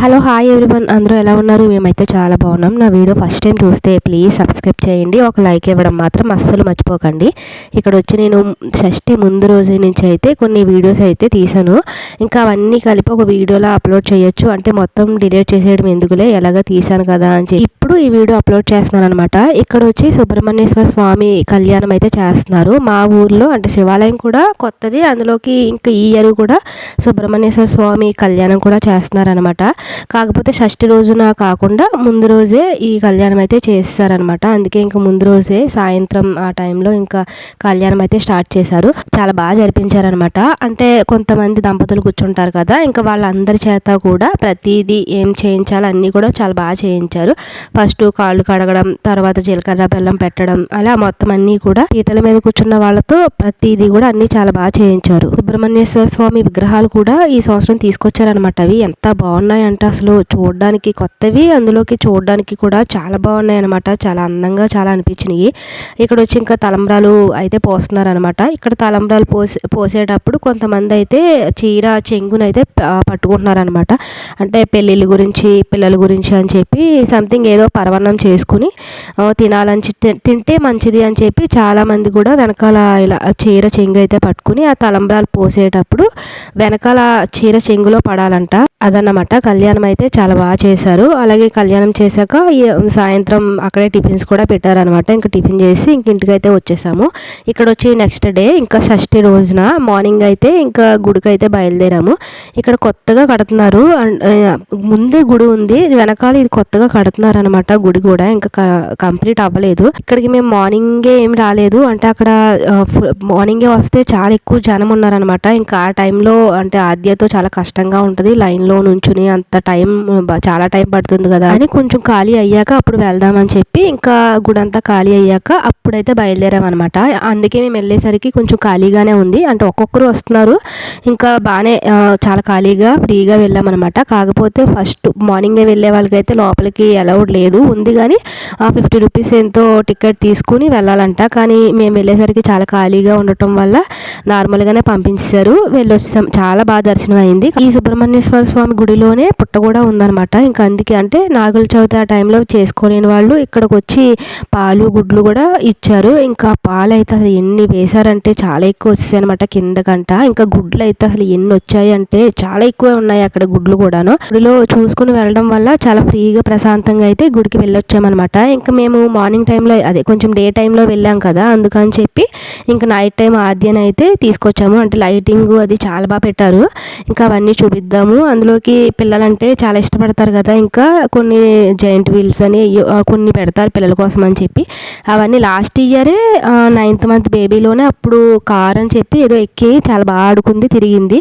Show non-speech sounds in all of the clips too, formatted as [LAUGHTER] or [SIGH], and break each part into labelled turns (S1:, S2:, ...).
S1: Hello hi everyone. అందరూ ఎలా ఉన్నారు? మేమైతే చాలా బాగున్నాం. నా వీడియో ఫస్ట్ టైం చూస్తే ప్లీజ్ సబ్స్క్రైబ్ చేయండి. ఒక లైక్ ఇవ్వడం మాత్రం అస్సలు మర్చిపోకండి. ఇక్కడ వచ్చి నేను షష్టి ముందు రోజు నుంచి అయితే కొన్ని వీడియోస్ అయితే తీసాను ఇంకా అవన్నీ కలిపి ఒక వీడియోలో అప్లోడ్ చేయొచ్చు. అంటే మొత్తం డిలీట్ చేసేయడం ఎందుకులే? ఎలాగ తీసాను కదా అని చెప్పి ఇప్పుడు ఈ వీడియో అప్లోడ్ చేస్తున్నాను అనమాట ఇక్కడ వచ్చి సుబ్రహ్మణ్యేశ్వర స్వామి కళ్యాణం అయితే చేస్తున్నారు. మా ఊర్లో అంటే శివాలయం కూడా కొత్తది. అందులోకి ఇంకా ఈ ఇయర్ కూడా సుబ్రహ్మణ్యేశ్వర స్వామి కళ్యాణం కూడా చేస్తున్నారు అనమాట కాకపోతే షష్ఠి రోజున కాకుండా ముందు రోజే ఈ కళ్యాణం అయితే చేస్తారనమాట అందుకే ఇంకా ముందు రోజే సాయంత్రం ఆ టైంలో ఇంకా కళ్యాణం అయితే స్టార్ట్ చేశారు. చాలా బాగా జరిపించారనమాట అంటే కొంతమంది దంపతులు కూర్చుంటారు కదా ఇంకా వాళ్ళందరి చేత కూడా ప్రతిదీ ఏం చేయించాలో అన్నీ కూడా చాలా బాగా చేయించారు. ఫస్ట్ కాళ్ళు కడగడం తర్వాత జీలకర్ర బెల్లం పెట్టడం అలా మొత్తం అన్నీ కూడా పీటల మీద కూర్చున్న వాళ్ళతో ప్రతిదీ కూడా అన్ని చాలా బాగా చేయించారు. సుబ్రహ్మణ్యేశ్వర స్వామి విగ్రహాలు కూడా ఈ సంవత్సరం తీసుకొచ్చారనమాట అవి. ఎంత బాగున్నాయంటే అసలు. చూడడానికి కొత్తవి అందులోకి చూడడానికి కూడా చాలా బాగున్నాయి అనమాట చాలా అందంగా చాలా అనిపించినాయి. ఇక్కడ వచ్చి ఇంకా తలంబ్రాలు అయితే పోస్తున్నారనమాట ఇక్కడ తలంబ్రాలు పోసే పోసేటప్పుడు కొంతమంది అయితే చీర చెంగునైతే పట్టుకుంటున్నారనమాట అంటే పెళ్ళిళ్ళ గురించి పిల్లల గురించి అని చెప్పి సంథింగ్ ఏదో పరవన్నం చేసుకుని తినాలని తింటే మంచిది అని చెప్పి చాలామంది కూడా వెనకాల ఇలా చీర చెంగు అయితే పట్టుకుని ఆ తలంబ్రాలు పోసేటప్పుడు వెనకాల చీర చెంగులో పడాలంట. అదన్నమాట. కళ్యాణం అయితే చాలా బాగా చేశారు. అలాగే కళ్యాణం చేశాక సాయంత్రం అక్కడే టిఫిన్స్ కూడా పెట్టారనమాట ఇంకా టిఫిన్ చేసి ఇంక ఇంటికైతే వచ్చేసాము. ఇక్కడ వచ్చి నెక్స్ట్ డే ఇంకా షష్ఠి రోజున మార్నింగ్ అయితే ఇంకా గుడికి అయితే బయలుదేరాము. ఇక్కడ కొత్తగా కడుతున్నారు. ముందే గుడి ఉంది. వెనకాల ఇది కొత్తగా కడుతున్నారు అనమాట అనమాట గుడి కూడా ఇంకా కంప్లీట్ అవ్వలేదు. ఇక్కడికి మేము మార్నింగే ఏం రాలేదు. అంటే అక్కడ మార్నింగే వస్తే చాలా ఎక్కువ జనం ఉన్నారనమాట ఇంకా ఆ టైంలో అంటే ఆద్యతో చాలా కష్టంగా ఉంటుంది. లైన్లో నుంచుని అంత టైం చాలా టైం పడుతుంది కదా అని కొంచెం ఖాళీ అయ్యాక అప్పుడు వెళ్దామని చెప్పి ఇంకా గుడంతా ఖాళీ అయ్యాక అప్పుడైతే బయలుదేరామన్నమాట. అందుకే మేము వెళ్ళేసరికి కొంచెం ఖాళీగానే ఉంది. అంటే ఒక్కొక్కరు వస్తున్నారు. ఇంకా బాగానే చాలా ఖాళీగా ఫ్రీగా వెళ్ళామన్నమాట. కాకపోతే ఫస్ట్ మార్నింగే వెళ్ళే వాళ్ళకైతే లోపలికి అలౌడ్ లేదు. లేదు ఉంది కానీ ఫిఫ్టీ రూపీస్ ఎంతో టికెట్ తీసుకుని వెళ్ళాలంట. కానీ మేము వెళ్ళేసరికి చాలా ఖాళీగా ఉండటం వల్ల నార్మల్గానే పంపించారు వెళ్ళొచ్చాం చాలా బాగా దర్శనం అయింది. ఈ సుబ్రహ్మణ్యేశ్వర స్వామి గుడిలోనే పుట్ట కూడా ఉందన్నమాట. ఇంకా అందుకే అంటే నాగుల చవితి ఆ టైంలో చేసుకోలేని వాళ్ళు ఇక్కడికి వచ్చి పాలు గుడ్లు కూడా ఇచ్చారు. ఇంకా పాలు అయితే అసలు ఎన్ని వేశారంటే చాలా ఎక్కువ వచ్చేసాయి అనమాట కిందకంట. ఇంకా గుడ్లు అయితే అసలు ఎన్ని వచ్చాయి అంటే చాలా ఎక్కువ ఉన్నాయి అక్కడ గుడ్లు కూడాను. గుడిలో చూసుకుని వెళ్ళడం వల్ల చాలా ఫ్రీగా ప్రశాంతంగా అయితే గుడికి వెళ్ళొచ్చామన్నమాట. ఇంకా మేము మార్నింగ్ టైంలో అదే కొంచెం డే టైంలో వెళ్ళాం కదా అందుకని చెప్పి ఇంకా నైట్ టైం ఆద్యన అయితే తీసుకొచ్చాము. అంటే లైటింగ్ అది చాలా బాగా పెట్టారు. ఇంకా అవన్నీ చూపిద్దాము. అందులోకి పిల్లలంటే చాలా ఇష్టపడతారు కదా ఇంకా కొన్ని జైంట్ వీల్స్ అని కొన్ని పెడతారు పిల్లల కోసం అని చెప్పి. అవన్నీ లాస్ట్ ఇయరే నైన్త్ మంత్ బేబీలోనే అప్పుడు కార్ అని చెప్పి ఏదో ఎక్కి చాలా బాగా ఆడుకుంది తిరిగింది.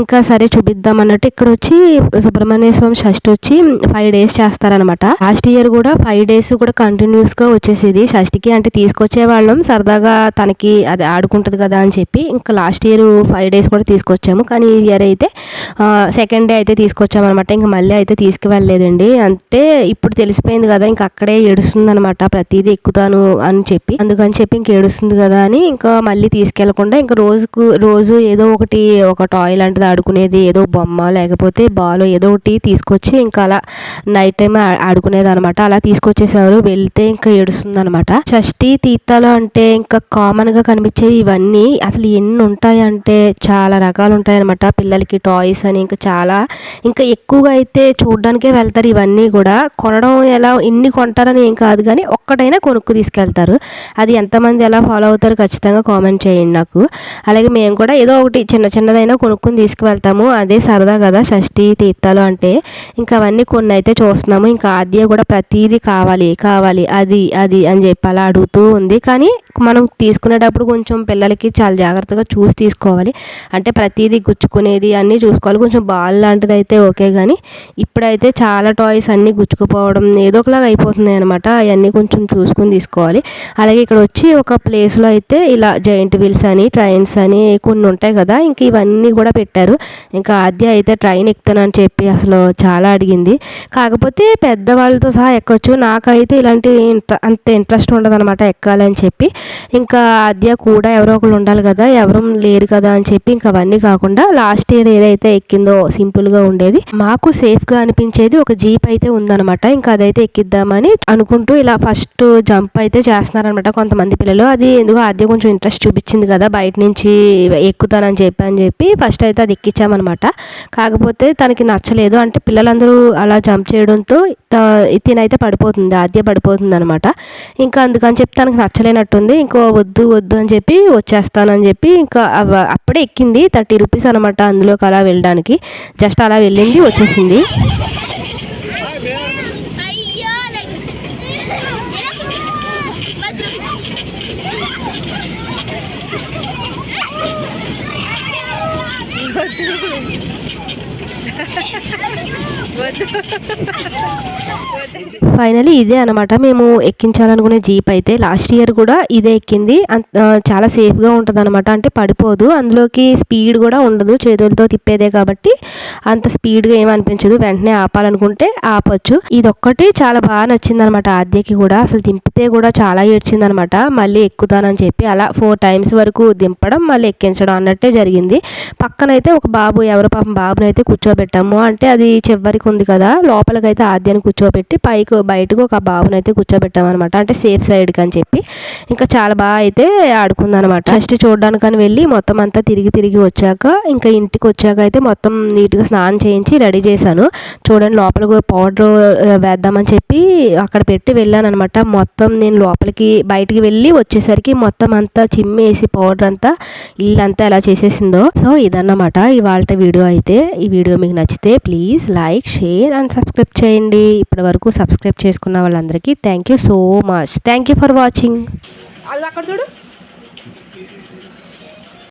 S1: ఇంకా సరే చూపిద్దాం అన్నట్టు ఇక్కడ వచ్చి సుబ్రహ్మణ్య స్వామి షష్ఠి వచ్చి ఫైవ్ డేస్ చేస్తారనమాట లాస్ట్ ఇయర్ కూడా ఫైవ్ డేస్ కూడా కంటిన్యూస్గా వచ్చేసేది. షష్టికి అంటే తీసుకొచ్చే వాళ్ళం. సరదాగా తనకి అది ఆడుకుంటుంది కదా అని చెప్పి ఇంకా లాస్ట్ ఇయర్ ఫైవ్ డేస్ కూడా తీసుకొచ్చాము. కానీ ఈ ఇయర్ అయితే సెకండ్ డే అయితే తీసుకొచ్చామన్నమాట. ఇంకా మళ్ళీ అయితే తీసుకువెళ్ళలేదండి. అంటే ఇప్పుడు తెలిసిపోయింది కదా ఇంకా అక్కడే ఏడుస్తుంది అనమాట ప్రతిదీ ఎక్కుతాను అని చెప్పి. అందుకని చెప్పి ఇంక ఏడుస్తుంది కదా అని ఇంకా మళ్ళీ తీసుకెళ్ళకుండా ఇంకా రోజుకు రోజు ఏదో ఒకటి ఒక టాయ్ లాంటిది ఆడుకునేది ఏదో బొమ్మ లేకపోతే బాల్ ఏదో ఒకటి తీసుకొచ్చి ఇంకా అలా నైట్ టైం ఆడుకునేది అనమాట అలా తీసుకొచ్చేసారు వెళ్తే ఇంకా ఏడుస్తుంది అనమాట షష్ఠి తీర్థాలు అంటే ఇంకా కామన్గా కనిపించేవి ఇవన్నీ. అసలు ఎన్ని ఉంటాయి అంటే చాలా రకాలు ఉంటాయి అనమాట పిల్లలకి టాయ్స్ అని ఇంకా చాలా. ఇంకా ఎక్కువగా అయితే చూడడానికే వెళ్తారు ఇవన్నీ కూడా. కొనడం ఎలా ఎన్ని కొంటారని ఏం కాదు కానీ ఒక్కటైనా కొనుక్కు తీసుకెళ్తారు. అది ఎంతమంది ఎలా ఫాలో అవుతారు ఖచ్చితంగా కామెంట్ చేయండి నాకు. అలాగే మేము కూడా ఏదో ఒకటి చిన్న చిన్నదైనా కొనుక్కుని తీసుకువెళ్తాము. అదే సరదా కదా షష్ఠి తీర్థాలు అంటే. ఇంకా అవన్నీ కొన్ని అయితే చూస్తున్నాము. ఇంకా ఆద్య కూడా ప్రతిదీ కావాలి కావాలి అది అది అని చెప్పి అలా అడుగుతూ ఉంది. కానీ మనం తీసుకునేటప్పుడు కొంచెం పిల్లలకి చాలా జాగ్రత్తగా చూసి తీసుకోవాలి. అంటే ప్రతిదీ గుచ్చుకునేది అన్నీ చూసుకోవాలి. కొంచెం బాల్ లాంటిది అయితే ఓకే కానీ ఇప్పుడైతే చాలా టాయ్స్ అన్నీ గుచ్చుకుపోవడం ఏదో ఒకలాగా అయిపోతున్నాయి అనమాట అవన్నీ కొంచెం చూసుకుని తీసుకోవాలి. అలాగే ఇక్కడ వచ్చి ఒక ప్లేస్లో అయితే ఇలా జైంట్ వీల్స్ అని ట్రైన్స్ అని కొన్ని ఉంటాయి కదా ఇంక ఇవన్నీ కూడా పెట్టారు. ఇంకా ఆద్య అయితే ట్రైన్ ఎక్కుతానని చెప్పి అసలు చాలా అడిగింది. కాకపోతే పెద్దవాళ్ళతో సహా ఎక్కొచ్చు. నాకైతే ఇలాంటి ఇంట్ర అంత ఇంట్రెస్ట్ ఉండదన్నమాట ఎక్కాలని చెప్పి. ఇంకా అద్య కూడా ఎవరో ఒకరు ఉండాలి కదా ఎవరు లేరు కదా అని చెప్పి ఇంకా అవన్నీ కాకుండా లాస్ట్ ఇయర్ ఏదైతే ఎక్కిందో సింపుల్గా ఉండేది మాకు సేఫ్గా అనిపించేది ఒక జీప్ అయితే ఉందన్నమాట. ఇంకా అదైతే ఎక్కిద్దామని అనుకుంటూ ఇలా ఫస్ట్ జంప్ అయితే చేస్తున్నారనమాట కొంతమంది పిల్లలు. అది ఎందుకో అద్య కొంచెం ఇంట్రెస్ట్ చూపించింది కదా బయట నుంచి ఎక్కుతానని చెప్పి అని చెప్పి ఫస్ట్ అయితే అది ఎక్కించామన్నమాట కాకపోతే తనకి నచ్చలేదు. అంటే పిల్లలందరూ అలా జంప్ చేయడంతో తినైతే పడిపోతుంది ఆద్య పడిపోతుంది అనమాట ఇంకా అందుకని చెప్పి తనకి నచ్చలేనట్టుంది. ఇంకో వద్దు వద్దు అని చెప్పి వచ్చేస్తానని చెప్పి ఇంకా అప్పుడే ఎక్కింది. థర్టీ రూపీస్ అనమాట అందులోకి అలా వెళ్ళడానికి. జస్ట్ అలా వెళ్ళింది వచ్చేసింది.
S2: అయ్యో [LAUGHS]
S1: ఫైనలీ ఇదే అనమాట మేము ఎక్కించాలనుకునే జీప్ అయితే లాస్ట్ ఇయర్ కూడా ఇదే ఎక్కింది. అంత- చాలా సేఫ్గా ఉంటుంది అనమాట అంటే పడిపోదు. అందులోకి స్పీడ్ కూడా ఉండదు. చేతులతో తిప్పేదే కాబట్టి అంత స్పీడ్గా ఏమి అనిపించదు. వెంటనే ఆపాలనుకుంటే ఆపొచ్చు. ఇది ఒక్కటి చాలా బాగా నచ్చింది అనమాట ఆద్యకి కూడా. అసలు దింపితే కూడా చాలా ఏడ్చింది అనమాట మళ్ళీ ఎక్కుతానని చెప్పి అలా ఫోర్ టైమ్స్ వరకు దింపడం మళ్ళీ ఎక్కించడం అన్నట్టే జరిగింది. పక్కనైతే ఒక బాబు ఎవరు పాపం బాబునైతే కూర్చోబెట్టాము. అంటే అది చివరికి ఉంది కదా లోపలికైతే ఆద్యాన్ని కూర్చోబెట్టి పైకి బయటకు ఒక బాబునైతే కూర్చోబెట్టామన్నమాట. అంటే సేఫ్ సైడ్కి అని చెప్పి. ఇంకా చాలా బాగా అయితే ఆడుకుందనమాట ఫస్ట్ చూడడానికని వెళ్ళి మొత్తం అంతా తిరిగి తిరిగి వచ్చాక ఇంకా ఇంటికి వచ్చాక అయితే మొత్తం నీట్గా స్నానం చేయించి రెడీ చేశాను. చూడండి లోపల పౌడర్ వేద్దామని చెప్పి అక్కడ పెట్టి వెళ్ళాను అనమాట మొత్తం నేను లోపలికి బయటికి వెళ్ళి వచ్చేసరికి మొత్తం అంతా చిమ్మేసి పౌడర్ అంతా ఇల్లంతా ఎలా చేసేసిందో. సో ఇదన్నమాట ఇవాళ వీడియో అయితే. ఈ వీడియో మీకు నచ్చితే please like share and subscribe చేయండి. ఇప్పటి వరకు సబ్స్క్రైబ్ చేసుకున్న వాళ్ళందరికీ thank you so much thank you for watching
S3: అక్కడ చూడు.